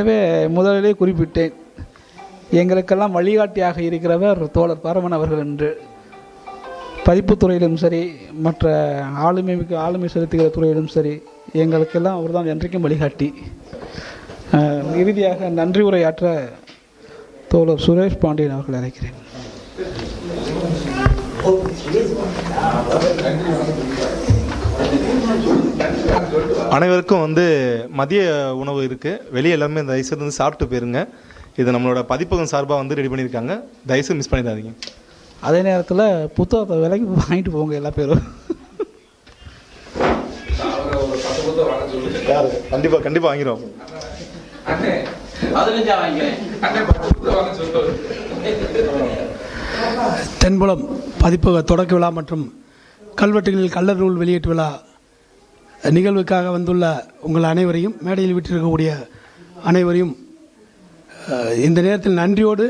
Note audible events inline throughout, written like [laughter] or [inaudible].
எனவே முதலிலே குறிப்பிட்டேன் எங்களுக்கெல்லாம் வழிகாட்டியாக இருக்கிறவர் தோழர் பரமன் அவர்கள் என்று. பதிப்புத்துறையிலும் சரி மற்ற ஆளுமை மிக்க ஆளுமை செலுத்துகிற துறையிலும் சரி எங்களுக்கெல்லாம் அவர்தான் என்றைக்கும் வழிகாட்டி. இறுதியாக நன்றி உரையாற்ற தோழர் சுரேஷ் பாண்டியன் அவர்கள் அழைக்கிறேன். அனைவருக்கும் வந்து மதிய உணவு இருக்குது வெளியே எல்லாமே தயவுசெய்து வந்து சாப்பிட்டு போயிருங்க. இது நம்மளோட பதிப்பகம் சார்பாக வந்து ரெடி பண்ணியிருக்காங்க. தயவுசெய்து மிஸ் பண்ணிடாதீங்க. அதே நேரத்தில் புத்தகத்தை விலைக்கு வாங்கிட்டு போங்க எல்லா பேரும். கண்டிப்பாக கண்டிப்பாக வாங்கிடுவோம் தென்புலம் பதிப்பக தொடக்க விழா மற்றும் கல்வெட்டுகளில் கள்ளர் நூல் வெளியீட்டு விழா நிகழ்வுக்காக வந்துள்ள உங்கள் அனைவரையும் மேடையில் விட்டிருக்கக்கூடிய அனைவரையும் இந்த நேரத்தில் நன்றியோடு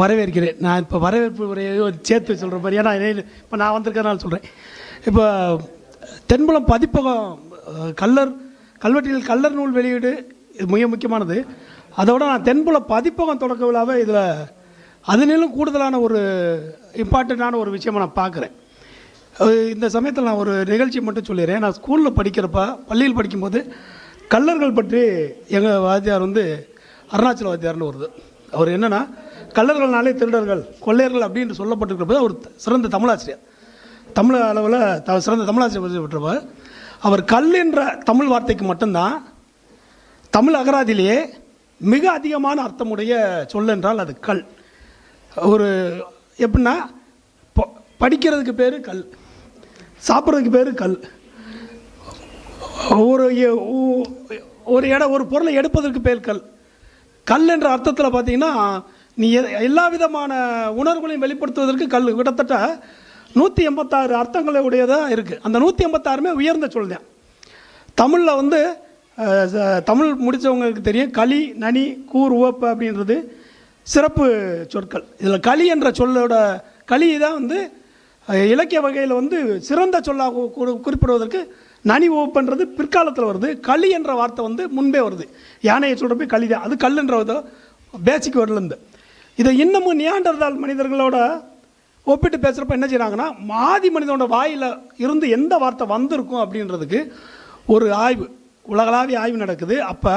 வரவேற்கிறேன். நான் இப்போ வரவேற்பு உரையை சேர்த்து சொல்கிற மாதிரி ஏன்னா இப்போ நான் வந்திருக்கறனால சொல்கிறேன் இப்போ தென்புலம் பதிப்பகம் கல்லர் கல்வெட்டியில் கல்வெட்டில் நூல் வெளியீடு இது மிக முக்கியமானது. அதோட நான் தென்புல பதிப்பகம் தொடக்க விழாவை இதில் அதனிலும் கூடுதலான ஒரு இம்பார்ட்டண்ட்டான ஒரு விஷயமாக நான் பார்க்குறேன். இந்த சமயத்தில் நான் ஒரு நிகழ்ச்சி மட்டும் சொல்லிடுறேன். நான் ஸ்கூலில் படிக்கிறப்ப பள்ளியில் படிக்கும்போது கள்ளர்கள் பற்றி எங்கள் வாத்தியார் வந்து அருணாச்சல வாத்தியார்னு வருது. அவர் என்னென்னா கல்லர்கள்னாலே திருடர்கள் கொள்ளையர்கள் அப்படின்னு சொல்லப்பட்டிருக்கிறப்ப அவர் சிறந்த தமிழாசிரியர். தமிழ் அளவில் த சிறந்த தமிழாசிரியர் பெற்றவர். அவர் கல் என்ற தமிழ் வார்த்தைக்கு மட்டும்தான் தமிழ் அகராதியிலேயே மிக அதிகமான அர்த்தமுடைய சொல் என்றால் அது கல். ஒரு எப்படின்னா படிக்கிறதுக்கு பேர் கல். சாப்பிட்றதுக்கு பேர் கல். ஒரு ஒரு இடம் ஒரு பொருளை எடுப்பதற்கு பேர் கல். கல் என்ற அர்த்தத்தில் பார்த்தீங்கன்னா நீ எ- எல்லா விதமான உணர்வுகளையும் வெளிப்படுத்துவதற்கு கல். கிட்டத்தட்ட நூற்றி எண்பத்தாறு அர்த்தங்களை உடையதாக இருக்குது அந்த நூற்றி எண்பத்தாறுமே உயர்ந்த சொல் தான். தமிழில் வந்து தமிழ் முடித்தவங்களுக்கு தெரியும். களி நனி கூர் உவப்பு அப்படின்றது சிறப்பு சொற்கள். இதில் களி என்ற சொல்லோட களி தான் வந்து இலக்கிய வகையில் வந்து சிறந்த சொல்லாக குறிப்பிடுவதற்கு நனி ஓப்புன்றது பிற்காலத்தில் வருது. களி என்ற வார்த்தை வந்து முன்பே வருது. யானையை சொல்கிறப்ப களி தான். அது கல்லுன்ற பேசிக் வேர்ட்லேருந்து இதை இன்னமும் நியாண்டர்தால் மனிதர்களோட ஒப்பிட்டு பேசுகிறப்ப என்ன செய்கிறாங்கன்னா மாதி மனிதனோட வாயில் இருந்து எந்த வார்த்தை வந்திருக்கும் அப்படின்றதுக்கு ஒரு ஆய்வு. உலகளாவிய ஆய்வு நடக்குது. அப்போ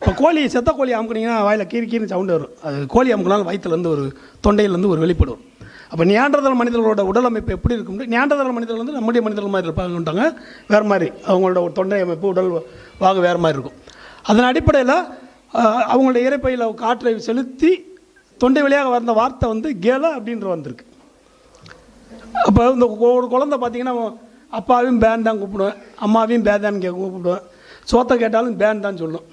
இப்போ கோழி செத்த கோழி அமுக்குனீங்கன்னா வாயில் கீறி கீறி சவுண்டு வரும். அது கோழி அமுக்குனாலும் வயிற்றுலேருந்து ஒரு தொண்டையிலேருந்து ஒரு வெளிப்படும் அப்போ நியாண்டதல் மனிதர்களோட உடல் அமைப்பு எப்படி இருக்கும் நியாண்டதல் மனிதர்கள் வந்து நம்முடைய மனிதர்கள் மாதிரி இருப்பாங்கன்றாங்க வேறு மாதிரி அவங்களோட ஒரு தொண்டை அமைப்பு உடல் வாக வேறு மாதிரி இருக்கும். அதன் அடிப்படையில் அவங்களுடைய இறைப்பையில் காற்றை செலுத்தி தொண்டை வழியாக வந்த வார்த்தை வந்து கேல அப்படின்ற வந்திருக்கு. அப்போ இந்த ஒரு குழந்தை பார்த்தீங்கன்னா அப்பாவையும் பேன் தான் கூப்பிடுவேன் அம்மாவையும் பேன் கே கூப்பிடுவேன். சோத்தை கேட்டாலும் பேன் தான் சொல்லும்.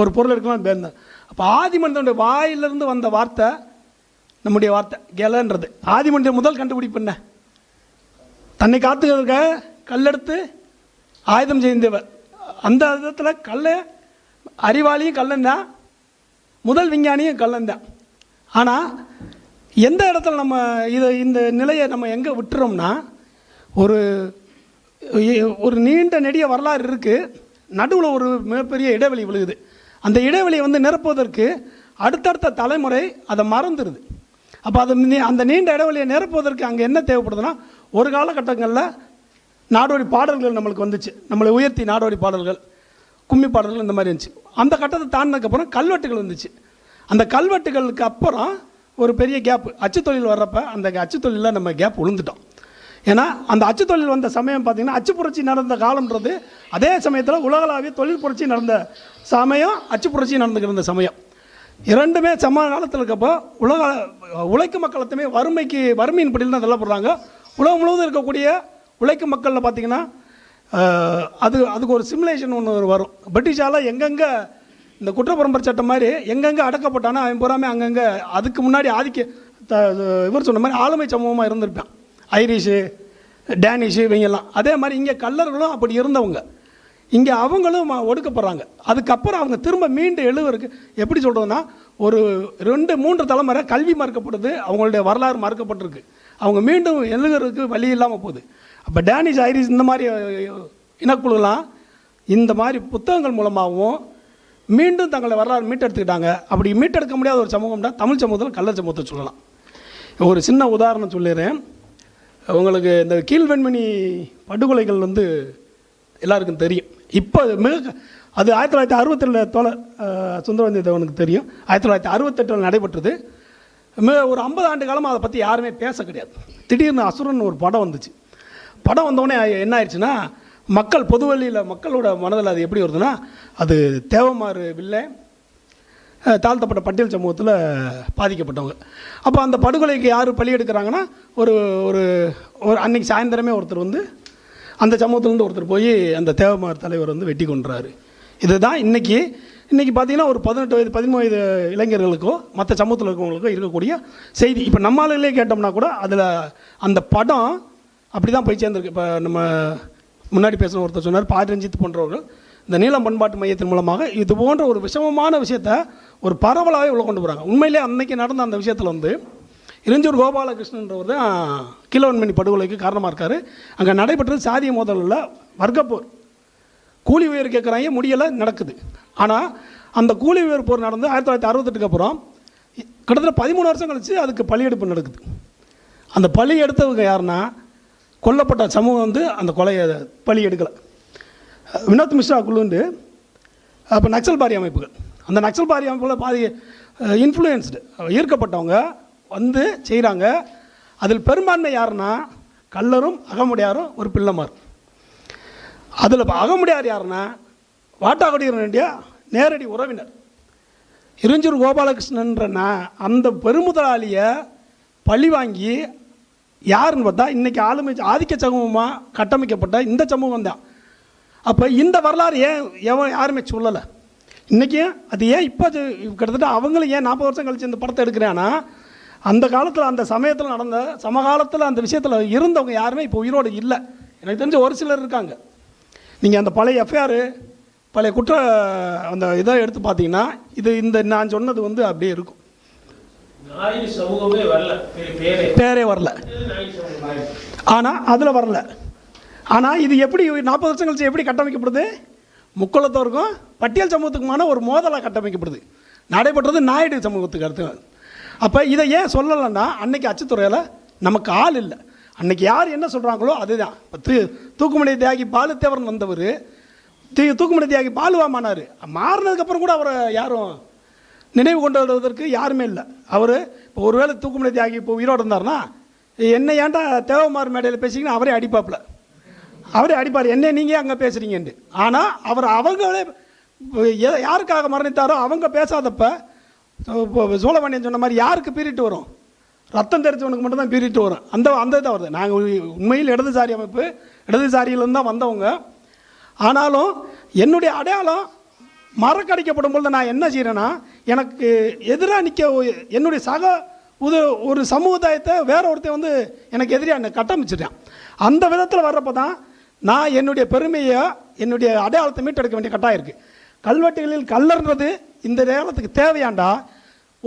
ஒரு பொருள் எடுக்கலாம் பேன் தான். அப்போ ஆதி மனிதனுடைய வாயிலிருந்து வந்த வார்த்தை நம்முடைய வார்த்தை கெலன்றது ஆதி மனிதன் முதல் கண்டுபிடிப்பு என்ன? தன்னை காத்துக்கிறதுக்க கல்லெடுத்து ஆயுதம் செய்தவர். அந்த விதத்தில் கல் அறிவாளியும் கல்லன் தான் முதல் விஞ்ஞானியும் கல்லன் தான் ஆனால் எந்த இடத்துல நம்ம இதை இந்த நிலையை நம்ம எங்கே விட்டுறோம்னா ஒரு ஒரு நீண்ட நெடிய வரலாறு இருக்குது நடுவில் ஒரு மிகப்பெரிய இடைவெளி விழுகுது. அந்த இடைவெளியை வந்து நிரப்புவதற்கு அடுத்தடுத்த தலைமுறை அதை மறந்துடுது அப்போ அது நீ- அந்த நீண்ட இடைவெளியை நிரப்புவதற்கு அங்கே என்ன தேவைப்படுதுன்னா ஒரு காலகட்டங்களில் நாடோடி பாடல்கள் நம்மளுக்கு வந்துச்சு. நம்மளை உயர்த்தி நாடோடி பாடல்கள் கும்மி பாடல்கள் இந்த மாதிரி இருந்துச்சு. அந்த கட்டத்தை தாண்டினதுக்கப்புறம் கல்வெட்டுகள் வந்துச்சு. அந்த கல்வெட்டுகளுக்கு அப்புறம் ஒரு பெரிய கேப்பு அச்சு தொழில் வர்றப்ப அந்த அச்சு தொழிலில் நம்ம கேப் விழுந்துட்டோம் ஏன்னா அந்த அச்சு தொழில் வந்த சமயம் பார்த்திங்கன்னா அச்சு புரட்சி நடந்த காலம்ன்றது அதே சமயத்தில் உலகளாவிய தொழில் புரட்சி நடந்த சமயம் அச்சு புரட்சி நடந்துக்கிற சமயம். இரண்டுமே சம காலத்தில் இருக்கப்போ உலக உழைக்கும் மக்களத்துமே வறுமைக்கு வறுமையின் படியில் தான் தள்ளப்படுறாங்க. உலகம் முழுவதும் இருக்கக்கூடிய உழைக்கும் மக்களில் பார்த்தீங்கன்னா அது அதுக்கு ஒரு சிமுலேஷன் ஒன்று வரும். பிரிட்டிஷால் எங்கெங்கே இந்த குற்றப்பரம்பரை சட்டம் மாதிரி எங்கெங்கே அடக்கப்பட்டானோ அவன் பூராமே அங்கங்கே அதுக்கு முன்னாடி ஆதிக்க த இவர் சொன்ன மாதிரி ஆளுமை சமூகமாக இருந்திருப்பான். ஐரிஷு டேனிஷு இவங்கெல்லாம். அதே மாதிரி இங்கே கல்லர்களும் அப்படி இருந்தவங்க. இங்கே அவங்களும் ஒடுக்கப்படுறாங்க. அதுக்கப்புறம் அவங்க திரும்ப மீண்டு எழுவருக்கு எப்படி சொல்கிறதுனா ஒரு ரெண்டு மூன்று தலைமுறை கல்வி மறுக்கப்படுது அவங்களுடைய வரலாறு மறுக்கப்பட்டிருக்கு. அவங்க மீண்டும் எழுகிறதுக்கு வழி இல்லாமல் போகுது. அப்போ டேனிஷ் ஐரிஷ் இந்த மாதிரி இனக்குழுலாம் இந்த மாதிரி புத்தகங்கள் மூலமாகவும் மீண்டும் தங்களை வரலாறு மீட்டெடுத்துக்கிட்டாங்க. அப்படி மீட்டெடுக்க முடியாத ஒரு சமூகம்னா தமிழ் சமூகத்தில் கள்ள சமூகத்தை சொல்லலாம். ஒரு சின்ன உதாரணம் சொல்லிடுறேன். உங்களுக்கு இந்த கீழ்வெண்மணி படுகொலைகள் வந்து எல்லாருக்கும் தெரியும். இப்போ மிக அது ஆயிரத்தி தொள்ளாயிரத்தி அறுபத்தேழில் தோழர் சுந்தரவந்தி தேவனுக்கு தெரியும். ஆயிரத்தி தொள்ளாயிரத்தி அறுபத்தெட்டில் நடைபெற்றது. மிக ஒரு ஐம்பது ஆண்டு காலமாக அதை பற்றி யாருமே பேச கிடையாது. திடீர்னு அசுரன் ஒரு படம் வந்துச்சு. படம் வந்தோடனே என்ன ஆயிடுச்சுன்னா மக்கள் பொதுவெளியில் மக்களோட மனதில் அது எப்படி வருதுன்னா அது தேவமாறு வில்லை. தாழ்த்தப்பட்ட பட்டியல் சமூகத்தில் பாதிக்கப்பட்டவங்க. அப்போ அந்த படுகொலைக்கு யார் பலி எடுக்கிறாங்கன்னா ஒரு ஒரு ஒரு அன்னைக்கு சாயந்தரமே ஒருத்தர் வந்து அந்த சமூகத்துலேருந்து ஒருத்தர் போய் அந்த தேவமார் தலைவர் வந்து வெட்டி கொன்றாரு. இதுதான் இன்னைக்கு இன்றைக்கி பார்த்தீங்கன்னா ஒரு பதினெட்டு வயது பதிமூணு வயது இளைஞர்களுக்கோ மற்ற சமூகத்தில் இருக்கிறவங்களுக்கோ இருக்கக்கூடிய செய்தி. இப்போ நம்ம கேட்டோம்னா கூட அதில் அந்த படம் அப்படி தான் போய் சேர்ந்துருக்கு. இப்போ நம்ம முன்னாடி பேசுன ஒருத்தர் சொன்னார் பா போன்றவர்கள். இந்த நீளம் பண்பாட்டு மையத்தின் மூலமாக இது போன்ற ஒரு விஷமமான விஷயத்த ஒரு பரவலாகவே உள்ள கொண்டு போகிறாங்க உண்மையிலே அன்னைக்கு நடந்த அந்த விஷயத்தில் வந்து இளைஞர் கோபாலகிருஷ்ணன்றவர் தான் கிலோன்மணி படுகொலைக்கு காரணமாக இருக்கார். அங்கே நடைபெற்றது சாதிய மோதலில் வர்க்கப்போர். கூலி உயர் கேட்குறாங்க முடியலை நடக்குது. ஆனால் அந்த கூலி உயர் போர் நடந்து ஆயிரத்தி தொள்ளாயிரத்தி அறுபத்தெட்டுக்கு அப்புறம் கிட்டத்தட்ட பதிமூணு வருஷம் கழித்து அதுக்கு பலியெடுப்பு நடக்குது. அந்த பலி எடுத்தவங்க யாருன்னா கொல்லப்பட்ட சமூகம் வந்து அந்த கொலையை பலி எடுக்கலை. வினோத் மிஸ்ரா குழுண்டு அப்போ நக்சல் பாரி அமைப்புகள். அந்த நக்சல் பாரி அமைப்புகளை பாதி இன்ஃப்ளூயன்ஸ்டு ஈர்க்கப்பட்டவங்க வந்து செய்கிறாங்க அதில் பெரும்பான்மை யாருன்னா கல்லரும் அகமுடையாரும் ஒரு பிள்ளைமார். அதில் அகமுடையார் யாருன்னா வாட்டாக்குடியர் வேண்டிய நேரடி உறவினர். இருஞ்சூர் கோபாலகிருஷ்ணன்றனா அந்த பெருமுதலாளியை பழி வாங்கி யாருன்னு பார்த்தா இன்றைக்கி ஆளுமை ஆதிக்க சமூகமாக கட்டமைக்கப்பட்ட இந்த சமூகம் தான். அப்போ இந்த வரலாறு ஏன் எவன் யாருமே சொல்லலை. இன்றைக்கி அது ஏன் இப்போ கிட்டத்தட்ட அவங்களும் ஏன் நாற்பது வருஷம் கழித்து இந்த படத்தை எடுக்கிறேன்னா அந்த காலத்தில் அந்த சமயத்தில் நடந்த சமகாலத்தில் அந்த விஷயத்தில் இருந்தவங்க யாருமே இப்போ உயிரோடு இல்லை. எனக்கு தெரிஞ்ச ஒரு சிலர் இருக்காங்க. நீங்கள் அந்த பழைய எஃப்ஐஆர் பழைய குற்ற அந்த இதை எடுத்து பார்த்தீங்கன்னா இது இந்த நான் சொன்னது வந்து அப்படியே இருக்கும். பேரே வரல. ஆனால் அதில் வரல. ஆனால் இது எப்படி நாற்பது வருஷம் கழிச்சு எப்படி கட்டமைக்கப்படுது? முக்குளத்தோருக்கும் பட்டியல் சமூகத்துக்குமான ஒரு மோதலாக கட்டமைக்கப்படுது. நடைபெற்றது நாயுடு சமூகத்துக்கு அடுத்து. அப்போ இதை ஏன் சொல்லலைன்னா அன்னைக்கு அச்சுத்துறையில் நமக்கு ஆள் இல்லை. அன்னைக்கு யார் என்ன சொல்கிறாங்களோ அதுதான். இப்போ தூ தூக்குமலை தியாகி பாலுத்தேவரன் வந்தவர். தீ தூக்குமணி தியாகி பாலுவாமானார் மாறினதுக்கப்புறம் கூட அவரை யாரும் நினைவு கொண்டு வருவதற்கு யாருமே இல்லை. அவர் இப்போ ஒருவேளை தூக்குமணி தியாகி இப்போ உயிரோடு இருந்தார்னா என்ன ஏன்டா தேவமார் மேடையில் பேசிங்கன்னா அவரே அடிப்பாப்புல. அவரே அடிப்பார். என்ன நீங்கள் அங்கே பேசுகிறீங்கன்ட்டு ஆனால் அவர் அவங்களே யாருக்காக மரணித்தாரோ அவங்க பேசாதப்போ இப்போ சோழபாண்டியன் சொன்ன மாதிரி யாருக்கு பீரிட்டு வரும்? ரத்தம் தெரிஞ்சவனுக்கு மட்டும் தான் பீரிட்டு வரும். அந்த அந்த இதாக வருது. நாங்கள் உண்மையில் இடதுசாரி அமைப்பு இடதுசாரியிலேருந்து தான் வந்தவங்க. ஆனாலும் என்னுடைய அடையாளம் மறக்கடிக்கப்படும் பொழுது நான் என்ன செய்கிறேன்னா எனக்கு எதிராக நிற்க என்னுடைய சக உத ஒரு சமுதாயத்தை வேற ஒருத்தர் வந்து எனக்கு எதிரியாக என்னை கட்டமைச்சிட்டேன். அந்த விதத்தில் வர்றப்போ தான் நான் என்னுடைய பெருமையை என்னுடைய அடையாளத்தை மீட்டெடுக்க வேண்டிய கட்டாயம் இருக்குது கல்வெட்டுகளில் கல்லர்ன்றது இந்த நேரத்துக்கு தேவையாண்டா?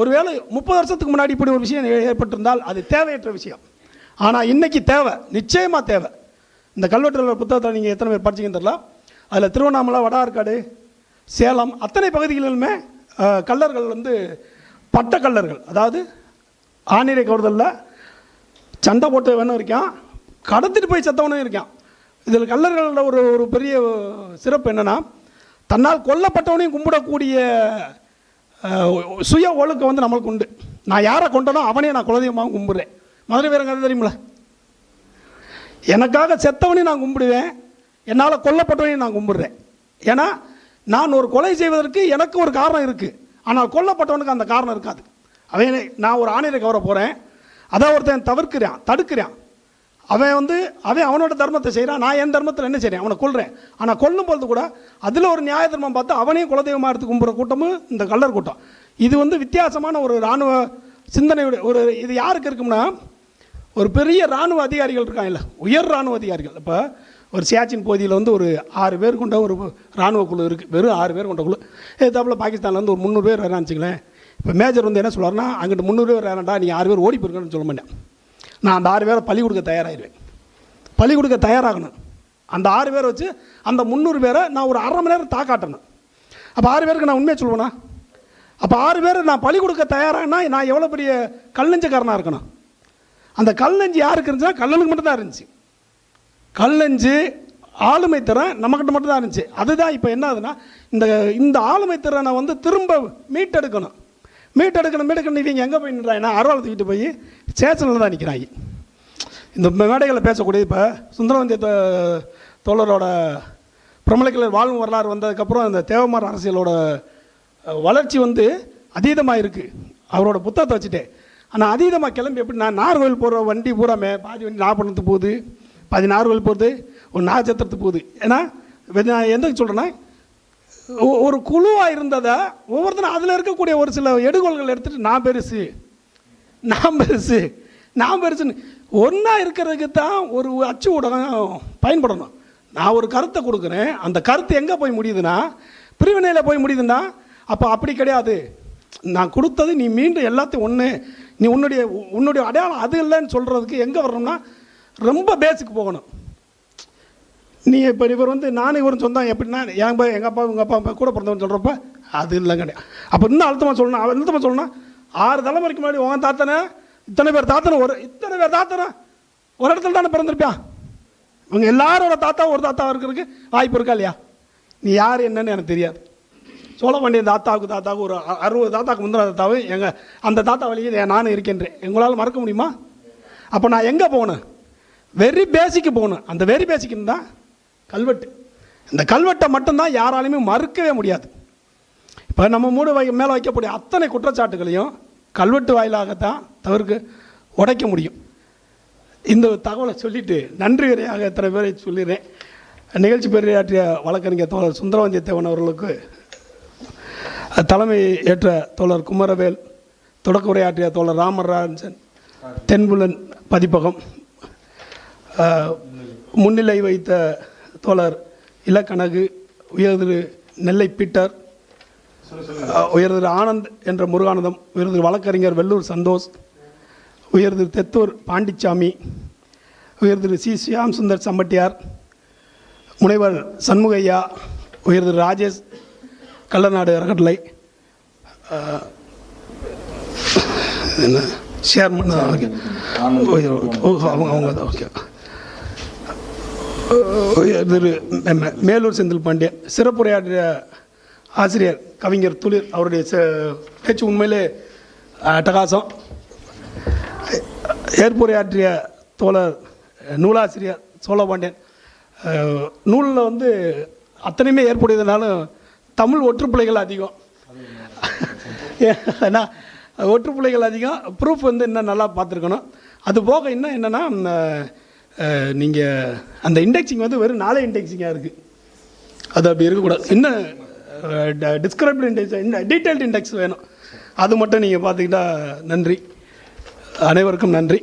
ஒருவேளை முப்பது வருஷத்துக்கு முன்னாடி இப்படி ஒரு விஷயம் ஏற்பட்டிருந்தால் அது தேவையற்ற விஷயம். ஆனால் இன்னைக்கு தேவை நிச்சயமாக தேவை. இந்த கல்வெட்டுகள் புத்தகத்தை நீங்கள் எத்தனை பேர் படிச்சீங்கன்னு தெரியல. அதில் திருவண்ணாமலை வடார்காடு சேலம் அத்தனை பகுதிகளிலுமே கல்லர்கள் வந்து பட்ட கல்லர்கள். அதாவது ஆணிரை கவர்தலில் சண்டை போட்டவனும் இருக்கான் கடத்திட்டு போய் செத்தவனும் இருக்கான். இதில் கல்லர்களோட ஒரு ஒரு பெரிய சிறப்பு என்னென்னா தன்னால் கொல்லப்பட்டவனையும் கும்பிடக்கூடிய சுய ஒழுக்கம் வந்து நம்மளுக்கு உண்டு. நான் யாரை கொண்டனோ அவனே நான் குலதெய்வமாக கும்பிட்றேன். மதுரை வீரங்க தெரியுமில்ல? எனக்காக செத்தவனையும் நான் கும்பிடுவேன். என்னால் கொல்லப்பட்டவனையும் நான் கும்பிடுறேன். ஏன்னா நான் ஒரு கொலை செய்வதற்கு எனக்கு ஒரு காரணம் இருக்குது ஆனால் கொல்லப்பட்டவனுக்கு அந்த காரணம் இருக்காது. அவன் நான் ஒரு ஆணையரை கவர போகிறேன் அதை ஒருத்தன் தவிர்க்கிறான் தடுக்கிறான். அவன் வந்து அவன் அவனோட தர்மத்தை செய்கிறான் நான் என் தர்மத்தில் என்ன செய்கிறேன் அவனை கொள்கிறேன் ஆனால் கொல்லும் பொழுது கூட அதில் ஒரு நியாய தர்மம் பார்த்து அவனையும் குலதெய்வமாக எடுத்து கும்புற கூட்டமும் இந்த கல்லர் கூட்டம். இது வந்து வித்தியாசமான ஒரு இராணுவ சிந்தனையுடைய ஒரு இது யாருக்கு இருக்கும்னா ஒரு பெரிய இராணுவ அதிகாரிகள் இருக்காங்கல்ல உயர் இராணுவ அதிகாரிகள். இப்போ ஒரு சியாச்சின் பகுதியில் வந்து ஒரு ஆறு பேர் கொண்ட ஒரு இராணுவ குழு இருக்குது வெறும் ஆறு பேர் கொண்ட குழு. ஏதாப்புல பாகிஸ்தானில் வந்து ஒரு முந்நூறு பேர் வரான்னு வச்சுங்களேன் இப்போ மேஜர் வந்து என்ன சொல்லுவார்னா அங்கிட்டு முந்நூறு பேர் வேறான்டா நீங்கள் ஆறு பேர் ஓடி போயிருக்கணும்னு சொல்ல மாட்டேன். நான் அந்த ஆறு பேரை பள்ளி கொடுக்க தயாராகிடுவேன் பள்ளி கொடுக்க தயாராகணும். அந்த ஆறு பேரை வச்சு அந்த முந்நூறு பேரை நான் ஒரு அரை மணி நேரம் தாக்காட்டணும். அப்போ ஆறு பேருக்கு நான் உண்மையை சொல்லுவேண்ணா அப்போ ஆறு பேர் நான் பழி கொடுக்க தயாராகனா நான் எவ்வளோ பெரிய கல் நெஞ்சக்காரனாக இருக்கணும்? அந்த கல் நெஞ்சு யாருக்கு இருந்துச்சுன்னா கல்லனுக்கு மட்டும்தான் இருந்துச்சு. கல் நெஞ்சு ஆளுமை திறன் நம்மக்கிட்ட மட்டும்தான் இருந்துச்சு. அதுதான் இப்போ என்ன ஆகுதுன்னா இந்த இந்த ஆளுமை திறனை வந்து திரும்ப மீட்டெடுக்கணும். மீட்டெடுக்கணும் மீட்டெடுக்கணும் இவங்க எங்கே போய் நின்றாங்கன்னா அருவாள் தூக்கிட்டு போய் ஸ்டேஷனில் தான் நிற்கிறாங்க இந்த மேடைகளில் பேசக்கூடிய இப்போ சுந்தரவந்திய தோ- தோழரோட பிரமலைக்கலர் வாழ்வு வரலாறு வந்ததுக்கப்புறம் அந்த தேவமார் அரசியலோட வளர்ச்சி வந்து அதீதமாக இருக்குது அவரோட புத்தகத்தை வச்சுட்டேன் ஆனால் அதீதமாக கிளம்பி எப்படி நான் நார்கோவில் போகிற வண்டி பூராமே பாதி வண்டி நாகப்பட்டினத்துக்கு போகுது பாதி நார்கோயில் போகுது ஒரு நாகச்சத்திரத்துக்கு போகுது. ஏன்னா நான் எந்தக்கு சொல்கிறேன்னா ஒரு குழுவாக இருந்ததை ஒவ்வொருத்தரும் அதில் இருக்கக்கூடிய ஒரு சில எடுகோள்கள் எடுத்துகிட்டு நான் பெருசு நான் பெருசு நான் பெருசுன்னு ஒன்றா இருக்கிறதுக்கு தான் ஒரு அச்சு ஊடகம் பயன்படணும். நான் ஒரு கருத்தை கொடுக்குறேன் அந்த கருத்து எங்கே போய் முடியுதுன்னா பிரிவினையில் போய் முடியுதுன்னா அப்போ அப்படி கிடையாது. நான் கொடுத்தது நீ மீண்டும் எல்லாத்தையும் ஒன்று நீ உன்னுடைய உன்னுடைய அடையாளம் அது இல்லைன்னு சொல்கிறதுக்கு எங்கே வரணும்னா ரொம்ப பேஸுக்கு போகணும். நீ இப்போ இவர் வந்து நானும் இவரும் சொந்தம். எப்படின்னா என் அப்பா எங்கள் அப்பா உங்கள் அப்பா கூட பிறந்தவன் சொல்கிறப்ப அது இல்லை கிடையாது அப்போ இன்னும் அழுத்தமாக சொல்லணும். அவன் அழுத்தமாக சொல்லணும்? ஆறு தலைமுறைக்கு முன்னாடி உன் தாத்தனை இத்தனை பேர் தாத்தனை ஒரு இத்தனை பேர் தாத்தனை ஒரு இடத்துல தானே பிறந்திருப்பான் இவங்க எல்லாரோட தாத்தா ஒரு தாத்தா இருக்கிறதுக்கு வாய்ப்பு இருக்கா இல்லையா? நீ யார் என்னன்னு எனக்கு தெரியாது. சோழ பாண்டிய தாத்தாவுக்கு தாத்தாவுக்கு ஒரு அறுபது தாத்தாவுக்கு முந்தின தாத்தாவும் எங்கள் அந்த தாத்தா வழியில் நானும் இருக்கின்றேன். எங்களால் மறக்க முடியுமா? அப்போ நான் எங்கே போகணும்? வெரி பேசிக்கு போகணும். அந்த வெரி பேசிக்குன்னு தான் கல்வெட்டு. இந்த கல்வெட்டை மட்டும்தான் யாராலையுமே மறுக்கவே முடியாது. இப்போ நம்ம மூடு வை மேலே வைக்கக்கூடிய அத்தனை குற்றச்சாட்டுகளையும் கல்வெட்டு வாயிலாகத்தான் தவிர்க்க உடைக்க முடியும். இந்த தகவலை சொல்லிவிட்டு நன்றி வரையாக எத்தனை பேரை சொல்லிடுறேன். நிகழ்ச்சி பெரியாற்றிய வழக்கறிஞர் தோழர் சுந்தரவந்திய தேவன் அவர்களுக்கு தலைமை ஏற்ற தோழர் குமரவேல் தொடக்க உரையாற்றிய தோழர் ராமராஜன் தென்புலன் பதிப்பகம் முன்னிலை வைத்த தோழர் இலக்கணகு உயர்திரு நெல்லை பீட்டர் உயர்திரு ஆனந்த் என்ற முருகானந்தம் உயர்திரு வழக்கறிஞர் வெள்ளூர் சந்தோஷ் உயர்திரு தெத்தூர் பாண்டிச்சாமி உயர்திரு சி. சியாம் சுந்தர் சம்பட்டியார் முனைவர் சண்முகையா உயர்திரு ராஜேஷ் கள்ளநாடு அறக்கட்டளை என்ன? Chairman okay. அவங்க அவங்க தான் ஓகே. திரு மேலூர் செந்தில் பாண்டியன் சிறப்புரையாற்றிய ஆசிரியர் கவிஞர் துளிர் அவருடைய பேச்சு உண்மையிலே அட்டகாசம். ஏற்புரையாற்றிய தோழர் நூலாசிரியர் சோழபாண்டியன் நூலில் வந்து அத்தனையுமே ஏற்புடையதுனாலும் தமிழ் ஒற்றுப்பிள்ளைகள் அதிகம். [laughs] ஏன்னா ஒற்றுப்பிள்ளைகள் அதிகம். ப்ரூஃப் வந்து இன்னும் நல்லா பார்த்துருக்கணும். அது போக இன்னும் என்னென்னா நீங்கள் அந்த இண்டெக்ஸிங் வந்து வெறும் நாலே இண்டெக்ஸிங்காக இருக்குது அது அப்படி இருக்கக்கூடாது. இன்னும் டிஸ்கிரைப்டு இண்டெக்ஸ் டீட்டெயில்டு இண்டெக்ஸ் வேணும். அது மட்டும் நீங்கள் பார்த்துக்கிட்டா நன்றி. அனைவருக்கும் நன்றி.